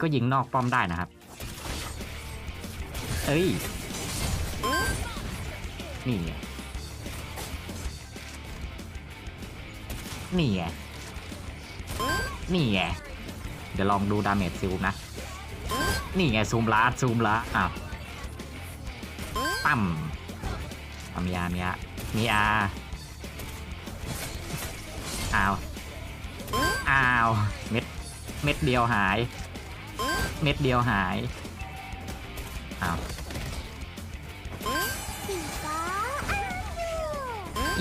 ก็ยิงนอกป้อมได้นะครับ เอ้ย นี่ไงนี่ไงนี่ไงเดี๋ยวลองดูดาเมจซิลนะ นี่ไงซูมลาดซูมละอ้าวปั๊มเอามีอามีอามีอาอ้าว อ้าว เม็ด เม็ดเดียวหาย เม็ดเดียวหายอ้าว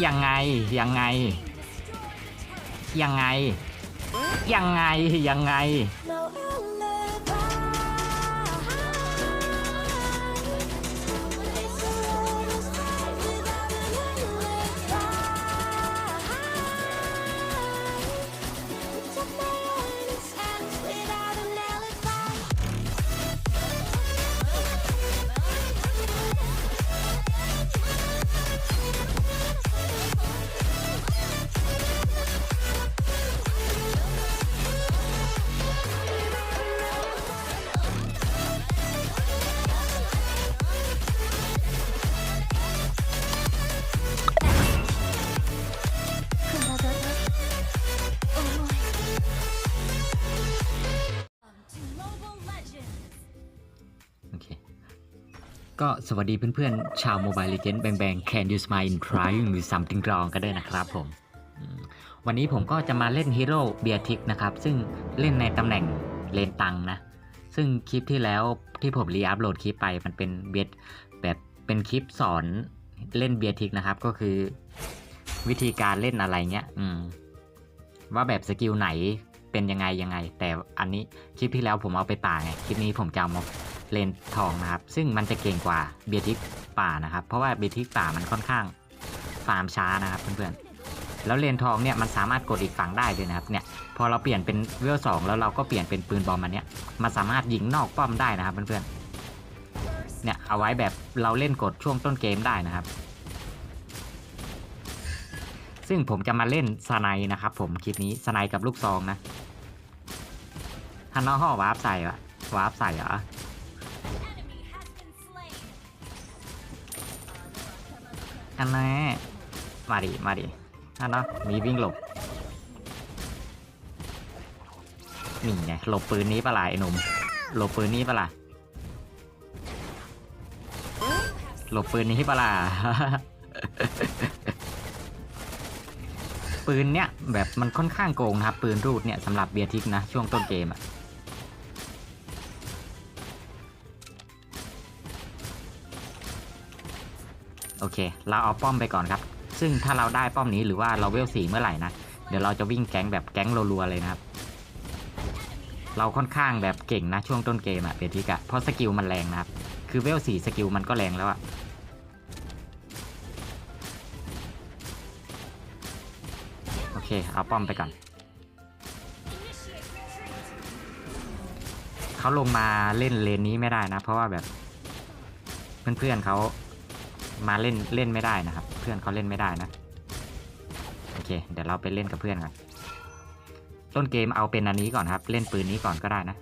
ยังไงยังไง ยังไง ยังไงยังไง ก็สวัสดีเพื่อนๆ ชาว Mobile Legends แบงแบง Can you smile in trying หรือ something wrong กันด้วยนะครับผมอืมวันนี้ผมก็จะมาเล่นฮีโร่เบียทิกนะครับ ซึ่งเล่นในตำแหน่งเลนตังนะ ซึ่งคลิปที่แล้วที่ผมรีอัพโหลดคลิปไปมันเป็นเบียแบบเป็นคลิปสอนเล่นเบียทิกนะครับ ก็คือวิธีการเล่นอะไรเงี้ยอืมว่าแบบสกิลไหนเป็นยังไงยังไง แต่อันนี้คลิปที่แล้วผมเอาไปป่าไงคลิปนี้ผมจะเอามา เลนทองนะครับ ซึ่งมันจะเก่งกว่าเบียทิกป่านะครับ เพราะว่าเบียทิกป่ามันค่อนข้างฟาร์มช้านะครับเพื่อนๆแล้วเลนทองเนี่ยมันสามารถกดอีกฝั่งได้เลยนะครับเนี่ยพอเราเปลี่ยนเป็นเวลสองแล้วเราก็เปลี่ยนเป็นปืนบอมอันเนี้ยมันสามารถยิงนอกป้อมได้นะครับเพื่อนๆเนี่ยเอาไว้แบบเราเล่นกดช่วงต้นเกมได้นะครับ ซึ่งผมจะมาเล่นสไนนะครับผมคลิปนี้สไนกับลูกซองนะฮันนอห่อวาร์ปใส่วะวาร์ปใส่เหรอันน่มาดิ มาดิอันเนาะมีวิ่งหลบนี่ไงหลบปืนนี้ปะล่ะไอ้หนุ่มหลบปืนนี้ปะล่ะหลบปืนนี้ปะล่ะปืนเนี้ยแบบมันค่อนข้างโกงนะครับ ปืนรูดเนี่ยสำหรับเบียร์ทิกนะ ช่วงต้นเกมอะ โอเค เราเอาป้อมไปก่อนครับ ซึ่งถ้าเราได้ป้อมนี้หรือว่าเราเวลสี่เมื่อไหร่นะ เดี๋ยวเราจะวิ่งแก๊งแบบแก๊งรัวๆเลยนะครับ เราค่อนข้างแบบเก่งนะช่วงต้นเกมอะเบทิกอะเพราะสกิลมันแรงนะครับ คือเวลสี่สกิลมันก็แรงแล้วอะโอเค เอาป้อมไปก่อน เขาลงมาเล่นเลนนี้ไม่ได้นะ เพราะว่าแบบเพื่อนๆเขา มาเล่นเล่นไม่ได้นะครับ เพื่อนเขาเล่นไม่ได้นะโอเค เดี๋ยวเราไปเล่นกับเพื่อนกันต้นเกมเอาเป็นอันนี้ก่อนครับ เล่นปืนนี้ก่อนก็ได้นะ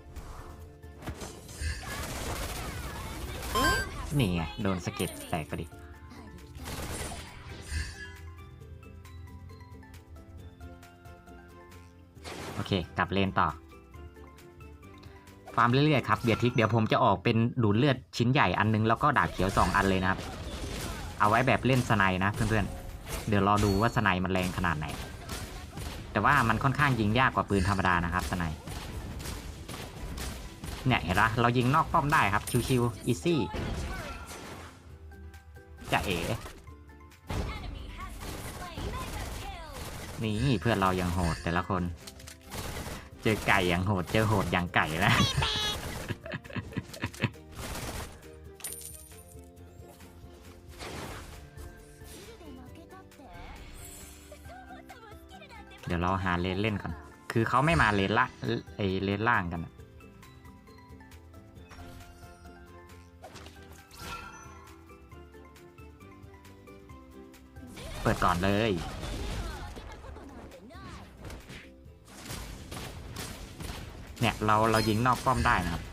นี่ไงโดนสะเก็ดแตกไปดิโอเค กลับเลนต่อ ฟาร์มเรื่อยๆครับเบียร์ทิกเดี๋ยวผมจะออกเป็นดูดเลือดชิ้นใหญ่อันนึงแล้วก็ดาบเขียว 2 อันเลยนะครับ เอาไว้แบบเล่นสไนด์นะเพื่อนๆ เดี๋ยวรอดูว่าสไนด์มันแรงขนาดไหน แต่ว่ามันค่อนข้างยิงยากกว่าปืนธรรมดานะครับสไนด์เนี่ยเห็นปะเรายิงนอกป้อมได้ครับชิวๆอีซี่จะเอ๋นี่เพื่อนเรายังโหดแต่ละคน เจอไก่อย่างโหดเจอโหดอย่างไก่นะ ยวเราหาเลนเล่นก่อน คือเขาไม่มาเลนละไอเลนล่างกันเปิดก่อนเลยเเนี่ยเราเรายิงนอกป้อมได้นะครับ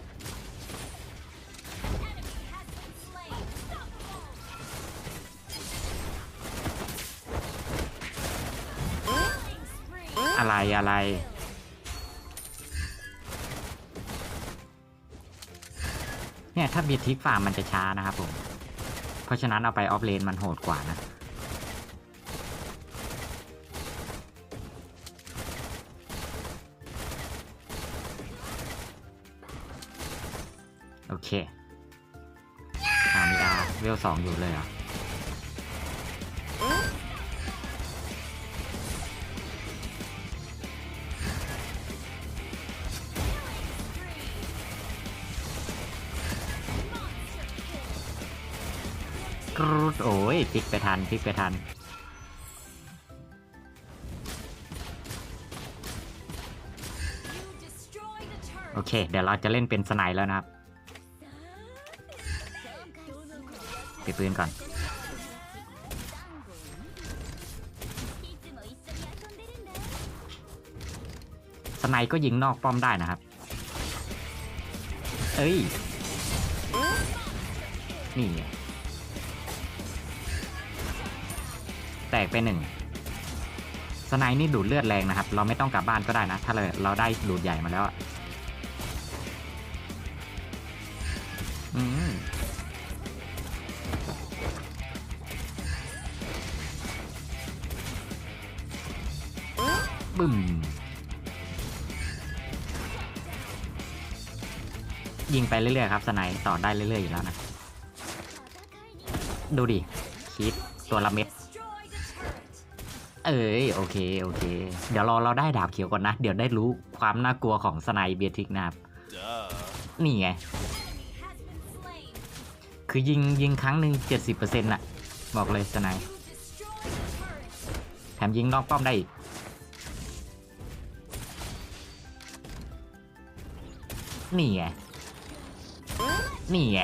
อะไรอะไร เนี่ยถ้าเบียทิกฟาร์มมันจะช้านะครับผม เพราะฉะนั้นเอาไปออฟเลนมันโหดกว่านะโอเคอามิดาเวลสองอยู่เลยเห กรูดโอ้ยพลิกไปทันพลิกไปทัน โอเค เดี๋ยวเราจะเล่นเป็นสไนแล้วนะครับไปปืนก่อน สไนก็ยิงนอกป้อมได้นะครับ เอ้ย นี่ ตกไปหนึ่งสไนด์นี่ดูดเลือดแรงนะครับ เราไม่ต้องกลับบ้านก็ได้นะ ถ้าเราเราได้ดูดใหญ่มาแล้วอืมบึ้มยิงไปเรื่อยๆครับสไนด์ต่อได้เรื่อยๆอยู่แล้วนะ ดูดิคิดตัวละเม็ด เอ้ยโอเคโอเค เดี๋ยวรอเราได้ดาบเขียวก่อนนะ เดี๋ยวได้รู้ความน่ากลัวของสไนเบียทิกนะครับนี่ไง คือยิงยิงครั้งหนึ่งเจ็ดสิบเปอร์เซ็นต์ะบอกเลยสไนแถมยิงนอกป้อมได้อีกนี่ไง นี่ไง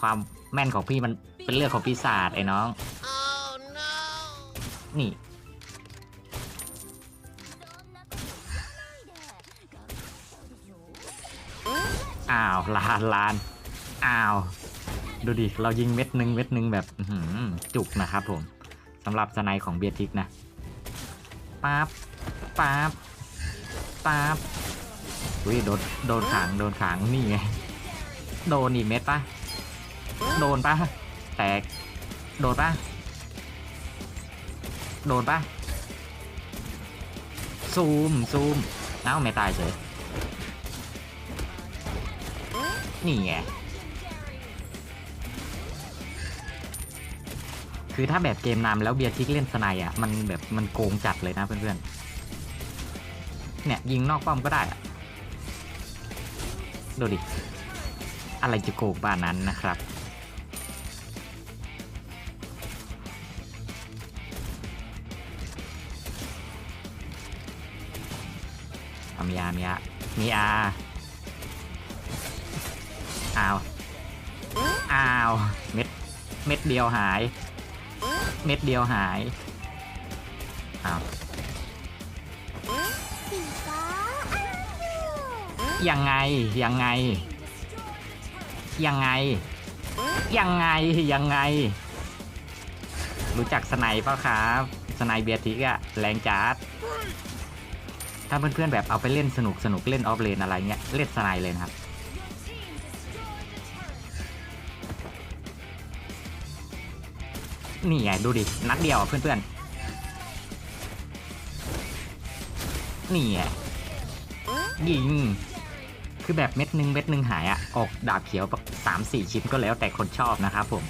ความแม่นของพี่มันเป็นเรื่องของปีศาจไอ้น้อง นี่ อ้าวลานลานอ้าวดูดิ เรายิงเม็ดหนึ่งเม็ดหนึ่งแบบจุกนะครับผมสำหรับสไนของเบียร์ทิกนะปั๊บปั๊บปั๊บอุ้ยโดนโดนขังโดนขังนี่ไงโดนอีกเม็ดปะโดนปะแตก โดนปะโดนปะซูมซูมเอ้าไม่ตายเฉย นี่ไงคือถ้าแบบเกมนำแล้วเบียร์ทิกเล่นสไนอะมันแบบมันโกงจัดเลยนะเพื่อนๆ เนี่ยยิงนอกป้อมก็ได้อะดูดิ อะไรจะโกงบ้านนั้นนะครับเอามีอามีอามีอา อ้าว อ้าว เม็ด เม็ดเดียวหาย เม็ดเดียวหาย อ้าว ยังไง ยังไง ยังไง ยังไง ยังไง รู้จักสไนเปล่าครับสไนเบียร์ทิกอะแรงจัดถ้าเพื่อนๆแบบเอาไปเล่นสนุกสนุกเล่นออฟเลนอะไรเงี้ยเล่นสไนเลยนะครับ นี่ไงดูดิ นัดเดียวอะเพื่อนๆ นี่ไงยิง คือแบบเม็ดหนึ่งเม็ดหนึ่งหายอะออกดาบเขียวแบบสามสี่ชิ้นก็แล้วแต่คนชอบนะครับผม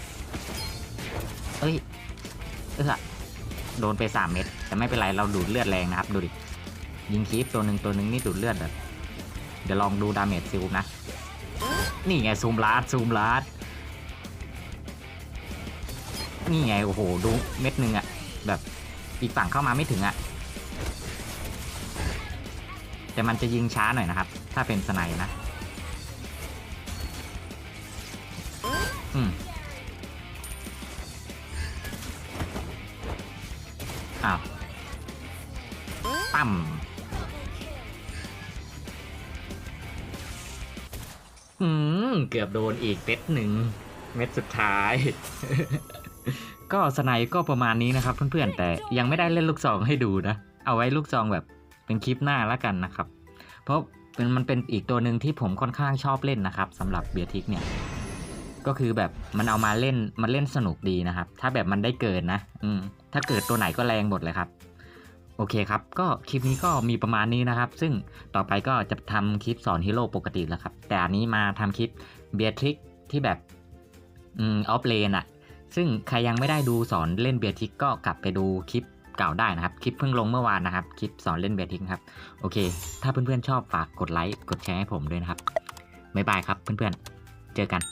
เอ้ย เออโดนไปสามเม็ดแต่ไม่เป็นไรเราดูดเลือดแรงนะครับ ดูดิ ยิงคีฟตัวหนึ่งตัวหนึ่งนี่ดูดเลือดแบบเดี๋ยวลองดูดาเมจซิลนะ นี่ไงซูมลาดซูมลาด นี่ไงโอ้โหดูเม็ดหนึ่งอะแบบอีกฝั่งเข้ามาไม่ถึงอะแต่มันจะยิงช้าหน่อยนะครับ ถ้าเป็นสไนด์นะอืมอ้าวปั๊มอืม เกือบโดนอีกเม็ดหนึ่ง เม็ดสุดท้าย ก็สไนด์ก็ประมาณนี้นะครับ เพื่อนๆ แต่ยังไม่ได้เล่นลูกซองให้ดูนะ เอาไว้ลูกซองแบบเป็นคลิปหน้าแล้วกันนะครับ เพราะเป็นมันเป็นอีกตัวหนึ่งที่ผมค่อนข้างชอบเล่นนะครับสำหรับเบียร์ทิกเนี่ย ก็คือแบบมันเอามาเล่นมันเล่นสนุกดีนะครับ ถ้าแบบมันได้เกิดนะ อืมถ้าเกิดตัวไหนก็แรงหมดเลยครับ โอเคครับ ก็คลิปนี้ก็มีประมาณนี้นะครับ ซึ่งต่อไปก็จะทำคลิปสอนฮีโร่ปกติแล้วครับ แต่อันนี้มาทำคลิปเบียทริกที่แบบอืมออฟเลนอะ ซึ่งใครยังไม่ได้ดูสอนเล่นเบียร์ทิกก็กลับไปดูคลิปเก่าได้นะครับ คลิปเพิ่งลงเมื่อวานนะครับ คลิปสอนเล่นเบียร์ทิกครับ โอเค ถ้าเพื่อนๆชอบฝากกดไลค์ กดแชร์ให้ผมด้วยนะครับ บ๊ายบายครับเพื่อนๆ เจอกัน